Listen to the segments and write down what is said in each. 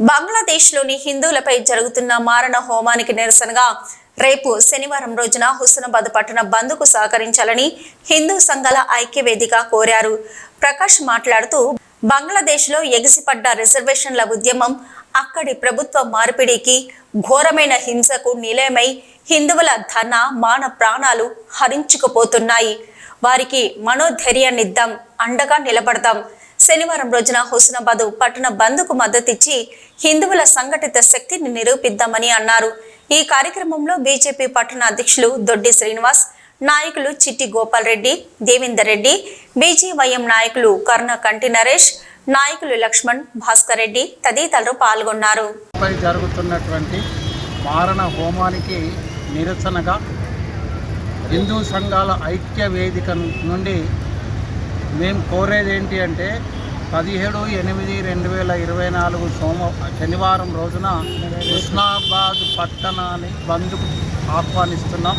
బంగ్లాదేశ్లోని హిందువులపై జరుగుతున్న మారణ హోమానికి నిరసనగా రేపు శనివారం రోజున హుస్నాబాద్ పట్టణ బంద్కు సహకరించాలని హిందూ సంఘాల ఐక్య వేదిక కోరారు. ప్రకాష్ మాట్లాడుతూ బంగ్లాదేశ్లో ఎగిసిపడ్డ రిజర్వేషన్ల ఉద్యమం అక్కడి ప్రభుత్వ మార్పిడికి ఘోరమైన హింసకు నిలయమై హిందువుల ధన మాన ప్రాణాలు హరించుకుపోతున్నాయి. వారికి మనోధైర్యాన్నిద్దాం అండగా నిలబడదాం శనివారం రోజున హుస్నాబాద్ పట్టణ బంద్కు మద్దతిచ్చి హిందువుల సంఘటిత శక్తిని నిరూపిద్దామని అన్నారు. ఈ కార్యక్రమంలో బీజేపీ పట్టణ అధ్యక్షులు దొడ్డి శ్రీనివాస్ నాయకులు చిట్టి గోపాల్ రెడ్డి దేవేందర్ రెడ్డి బీజీవైఎం నాయకులు కర్ణ కంటి నరేష్ నాయకులు లక్ష్మణ్ భాస్కర్ రెడ్డి తదితరులు పాల్గొన్నారు. జరుగుతున్నటువంటి మారణ హోమానికి నిరసనగా హిందూ సంఘాల ఐక్య వేదిక నుండి మేము కోరేది ఏంటి అంటే పదిహేడు ఎనిమిది రెండు వేల ఇరవై నాలుగు సోమ శనివారం రోజున హుస్నాబాద్ పట్టణాన్ని బంద్కు ఆహ్వానిస్తున్నాం.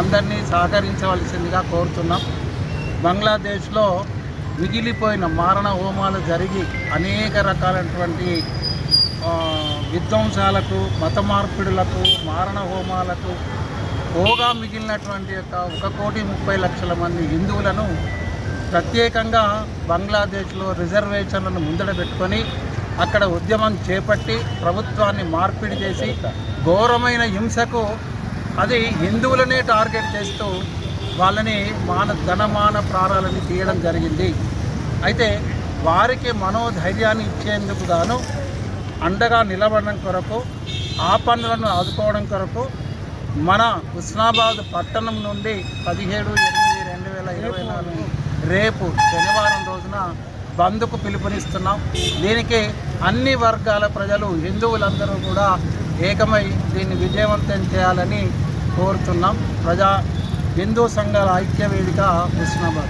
అందరినీ సహకరించవలసిందిగా కోరుతున్నాం. బంగ్లాదేశ్లో మిగిలిపోయిన మారణ హోమాలు జరిగి అనేక రకాలైనటువంటి విధ్వంసాలకు మత మార్పిడులకు మారణ హోమాలకు పోగా మిగిలినటువంటి యొక్క ఒక కోటి ముప్పై లక్షల మంది హిందువులను ప్రత్యేకంగా బంగ్లాదేశ్లో రిజర్వేషన్లను ముందడ పెట్టుకొని అక్కడ ఉద్యమం చేపట్టి ప్రభుత్వాన్ని మార్పిడి చేసి ఘోరమైన హింసకు అది హిందువులనే టార్గెట్ చేస్తూ వాళ్ళని మాన ధనమాన ప్రాణాలని తీయడం జరిగింది. అయితే వారికి మనోధైర్యాన్ని ఇచ్చేందుకు గాను అండగా నిలబడడం కొరకు ఆ పనులను ఆదుకోవడం కొరకు మన హుస్నాబాద్ పట్టణం నుండి పదిహేడు ఎనిమిది రెండు వేల ఇరవై నాలుగు రేపు శనివారం రోజున బంద్కు పిలుపునిస్తున్నాం. దీనికి అన్ని వర్గాల ప్రజలు హిందువులందరూ కూడా ఏకమై దీన్ని విజయవంతం చేయాలని కోరుతున్నాం. ప్రజా హిందూ సంఘాల ఐక్య వేదిక హుస్నాబాద్